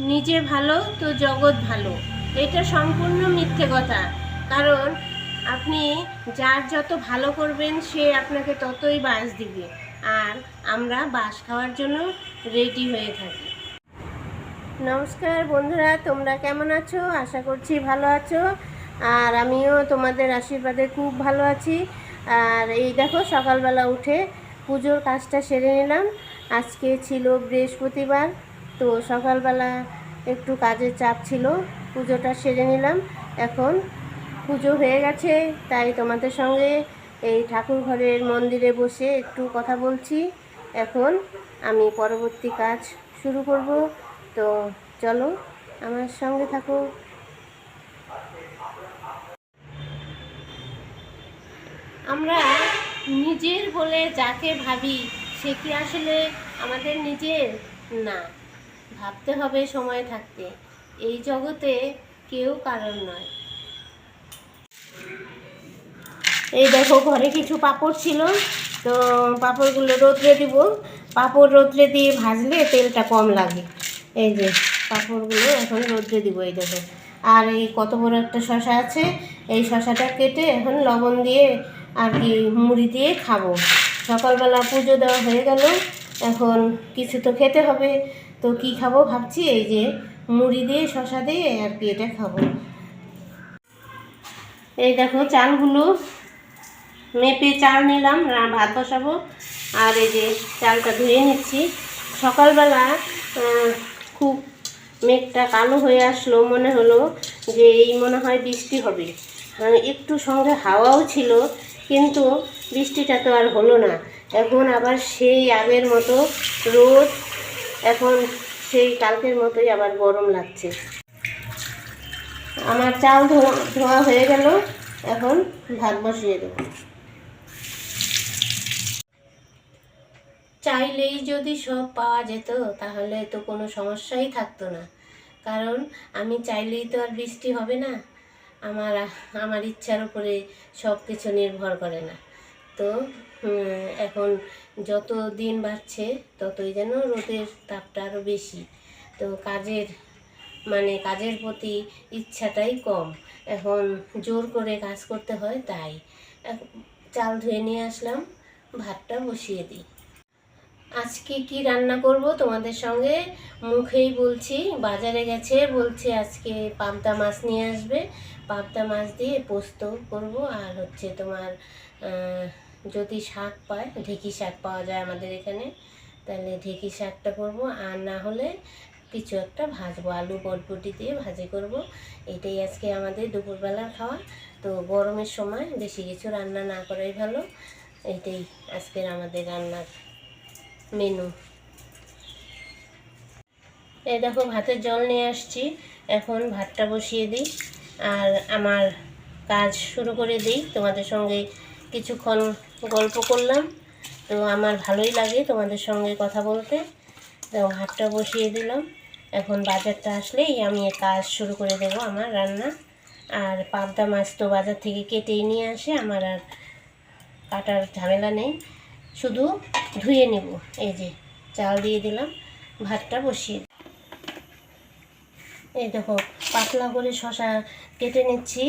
নিজে ভালো তো জগৎ ভালো। এটা সম্পূর্ণ মিথ্যে কথা। কারণ আপনি যার যত ভালো করবেন, সে আপনাকে ততই বাস দিবে। আর আমরা বাস খাওয়ার জন্য রেডি হয়ে থাকি। নমস্কার বন্ধুরা, তোমরা কেমন আছো? আশা করছি ভালো আছো। আর আমিও তোমাদের আশীর্বাদে খুব ভালো আছি। আর এই দেখো, সকালবেলা উঠে পুজোর কাজটা সেরে নিলাম। আজকে ছিল বৃহস্পতিবার। তো সকালবেলা একটু কাজের চাপ ছিল, পুজোটা সেরে নিলাম। এখন পুজো হয়ে গেছে, তাই তোমাদের সঙ্গে এই ঠাকুর ঘরের মন্দিরে বসে একটু কথা বলছি। এখন আমি পরবর্তী কাজ শুরু করব। তো চলো আমার সঙ্গে থাকো। আমরা নিজের বলে যাকে ভাবি, সে কি আসলে আমাদের নিজের? না। ভাবতে হবে সময় থাকতে। এই জগতে কেউ কারণ নয়। এই দেখো, ঘরে কিছু পাপড় ছিল, তো পাঁপড়গুলো রোদ্রে দিব। পাঁপড় রোদ্রে দিয়ে ভাজলে তেলটা কম লাগে। এই যে, পাঁপড়গুলো এখন রোদ্রে দিব, এই দেখো। আর এই কত বড় একটা শশা আছে, এই শশাটা কেটে এখন লবণ দিয়ে আর কি মুড়ি দিয়ে খাব। সকালবেলা পুজো দেওয়া হয়ে গেল, এখন কিছু তো খেতে হবে। তো কি খাব ভাবছি, এই যে মুড়ি দিয়ে শশা দিয়ে আর কি এটা খাব। এই দেখো চালগুলো, মেপে চাল নিলাম ভাত বসাবো, আর এই যে চালটা ধুয়ে নিচ্ছি। সকালবেলা খুব মেঘটা কালো হয়ে আসলো, মনে হলো যে এই মনে হয় বৃষ্টি হবে। একটু সঙ্গে হাওয়াও ছিল, কিন্তু বৃষ্টিটা তো আর হলো না। এখন আবার সেই আগের মতো রোদ এখন সেই কালকের মতোই আবার গরম লাগছে। আমার চাল ধোয়া হয়ে গেল, এখন ভাত বসিয়ে দেবো। চাইলেই যদি সব পাওয়া যেত, তাহলে তো কোনো সমস্যাই থাকতো না। কারণ আমি চাইলেই তো আর বৃষ্টি হবে না। আমার আমার ইচ্ছার উপরে সব কিছু নির্ভর করে না। তো এখন যত দিন বাড়ছে, ততই যেন রোদের তাপটা আরও বেশি। তো কাজের মানে কাজের প্রতি ইচ্ছাটাই কম। এখন জোর করে কাজ করতে হয়, তাই। চাল ধুয়ে নিয়ে আসলাম, ভাতটা বসিয়ে দিই। আজকে কি রান্না করব তোমাদের সঙ্গে? মুখেই বলছি, বাজারে গেছে, বলছে আজকে পাবদা মাছ নিয়ে আসবে। পাবদা মাছ দিয়ে পোস্ত করব, আর হচ্ছে তোমার যদি শাক পায়, ঢেকি শাক পাওয়া যায় আমাদের এখানে, তাহলে ঢেকি শাকটা করব। আর না হলে কিছু একটা ভাজবো, আলু বটবটি দিয়ে ভাজি করব। এটাই আজকে আমাদের দুপুরবেলার খাওয়া। তো গরমের সময় বেশি কিছু রান্না না করাই ভালো। এটাই আজকের আমাদের রান্নার মেনু এই দেখো, ভাতের জল নিয়ে আসছি। এখন ভাতটা বসিয়ে দিই। আর আমার কাজ শুরু করে দিই। তোমাদের সঙ্গে কিছুক্ষণ গল্প করলাম। তো আমার ভালোই লাগে তোমাদের সঙ্গে কথা বলতে। তো ভাতটা বসিয়ে দিলাম। এখন বাজারটা আসলেই আমি কাজ শুরু করে দেব আমার রান্না। আর পাবদা মাছ তো বাজার থেকে কেটেই নিয়ে আসে, আমার আর কাটার ঝামেলা নেই। শুধু ধুয়ে নেব। এই যে চাল দিয়ে দিলাম, ভাতটা বসিয়ে এই দেখো পাতলা করে শশা কেটে নিচ্ছি।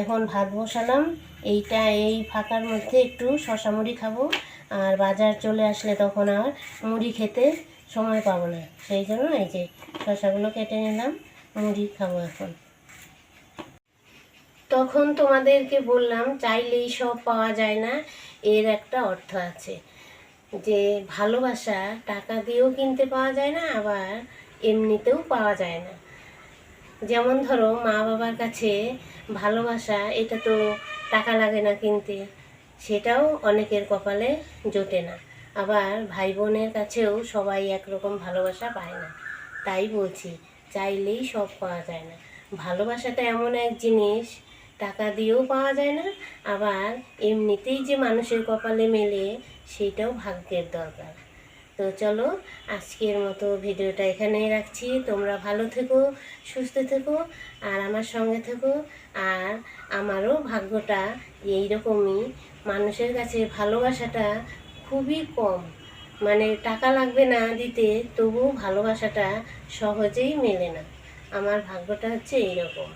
এখন ভাত বসালাম। এইটা এই ফাঁকার মধ্যে একটু শশা মুড়ি খাব। আর বাজার চলে আসলে তখন আর মুড়ি খেতে সময় পাবো না। সেই জন্য এই যে শশাগুলো কেটে নিলাম, মুড়ি খাব এখন। তখন তোমাদেরকে বললাম, চাইলেই সব পাওয়া যায় না। এর একটা অর্থ আছে যে ভালোবাসা টাকা দিয়েও কিনতে পাওয়া যায় না, আবার এমনিতেও পাওয়া যায় না। যেমন ধরো মা বাবার কাছে ভালোবাসা, এটা তো টাকা লাগে না কিনতে। সেটাও অনেকের কপালে জোটে না। আবার ভাই বোনের কাছেও সবাই একরকম ভালোবাসা পায় না। তাই বলছি, চাইলেই সব পাওয়া যায় না। ভালোবাসাটা এমন এক জিনিস, টাকা দিয়েও পাওয়া যায় না, আবার এমনিতেই যে মানুষের কপালে মেলে, সেটাও ভাগ্যের দরকার। তো চলো, আজকের মতো ভিডিওটা এখানেই রাখছি। তোমরা ভালো থেকো, সুস্থ থেকো, আর আমার সঙ্গে থেকো। আর আমারও ভাগ্যটা এই রকমই মানুষের কাছে ভালোবাসাটা খুবই কম। মানে টাকা লাগবে না দিতে, তবুও ভালোবাসাটা সহজেই মেলে না। আমার ভাগ্যটা হচ্ছে এইরকম।